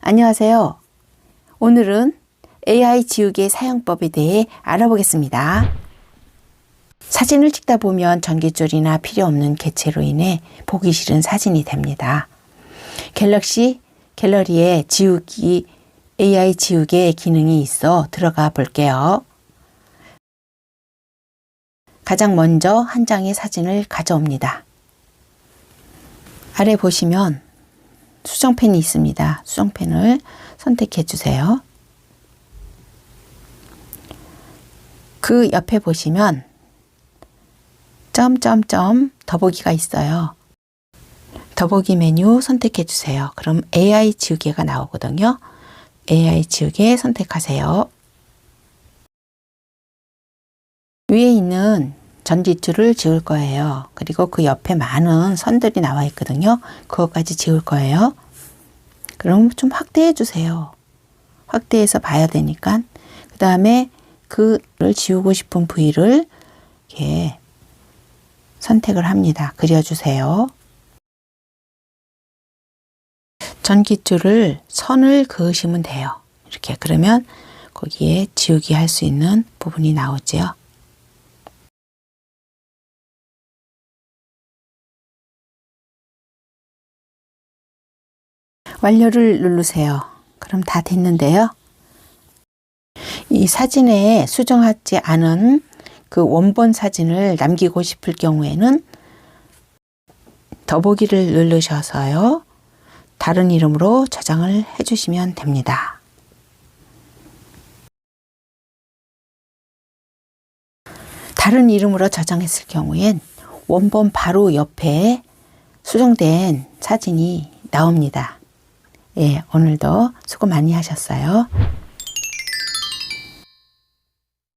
안녕하세요. 오늘은 AI 지우개 사용법에 대해 알아보겠습니다. 사진을 찍다 보면 전깃줄이나 필요 없는 개체로 인해 보기 싫은 사진이 됩니다. 갤럭시 갤러리에 지우기 AI 지우개 기능이 있어 들어가 볼게요. 가장 먼저 한 장의 사진을 가져옵니다. 아래 보시면 수정펜이 있습니다. 수정펜을 선택해 주세요. 그 옆에 보시면 점점점 더보기가 있어요. 더보기 메뉴 선택해 주세요. 그럼 AI 지우개가 나오거든요. AI 지우개 선택하세요. 위에 있는 전지줄을 지울 거예요. 그리고 그 옆에 많은 선들이 나와 있거든요. 그것까지 지울 거예요. 그럼 좀 확대해 주세요. 확대해서 봐야 되니까. 그 다음에 그를 지우고 싶은 부위를 이렇게 선택을 합니다. 그려주세요. 전깃줄을 선을 그으시면 돼요. 이렇게 그러면 거기에 지우기 할 수 있는 부분이 나오지요. 완료를 누르세요. 그럼 다 됐는데요. 이 사진에 수정하지 않은 그 원본 사진을 남기고 싶을 경우에는 더보기를 누르셔서요. 다른 이름으로 저장을 해주시면 됩니다. 다른 이름으로 저장했을 경우엔 원본 바로 옆에 수정된 사진이 나옵니다. 예, 오늘도 수고 많이 하셨어요.